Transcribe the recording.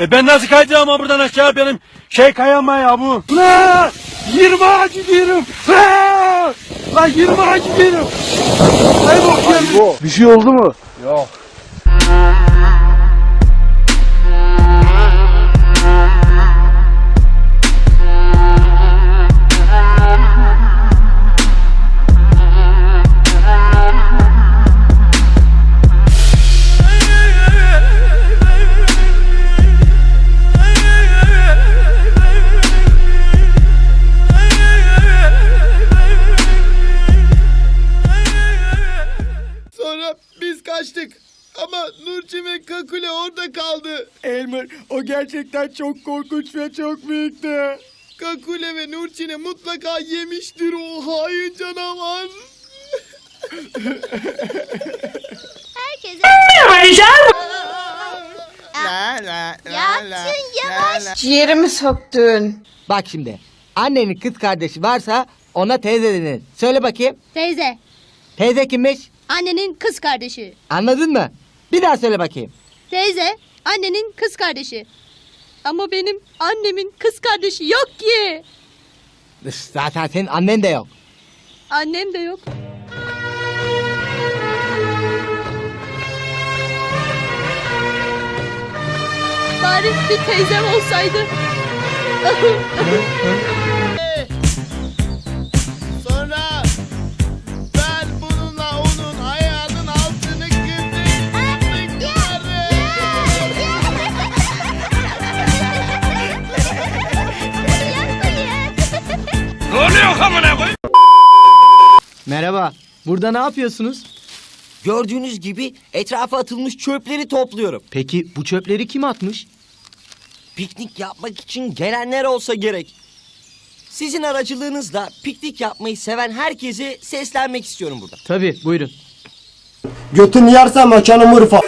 E ben nasıl kayacağım ama buradan aşağı benim şey kayama ya bu. Ulan 20 ağaç gidiyorum. Lan Lan 20 ağaç gidiyorum. Ay bu Bir şey oldu mu? Yok. Kaçtık. Ama Nurçin ve Kakule orada kaldı. Elmer o gerçekten çok korkunç ve çok büyüktü. Kakule ve Nurçin'i mutlaka yemiştir o hain canavar. Herkese La la Yalçın yavaş. Ciğerimi söktün. Bak şimdi. Annenin kız kardeşi varsa ona teyze denir. Söyle bakayım. Teyze, Teyze kimmiş? Annenin kız kardeşi. Anladın mı? Bir daha söyle bakayım. Teyze, annenin kız kardeşi. Ama benim annemin kız kardeşi yok ki. Zaten senin annen de yok. Annem de yok. Bari bir teyzem olsaydı. amına? Merhaba. Burada ne yapıyorsunuz? Gördüğünüz gibi etrafa atılmış çöpleri topluyorum. Peki bu çöpleri kim atmış? Piknik yapmak için gelenler olsa gerek. Sizin aracılığınızla piknik yapmayı seven herkese seslenmek istiyorum burada. Tabii buyurun. Götünü yersen mekanım Urfa.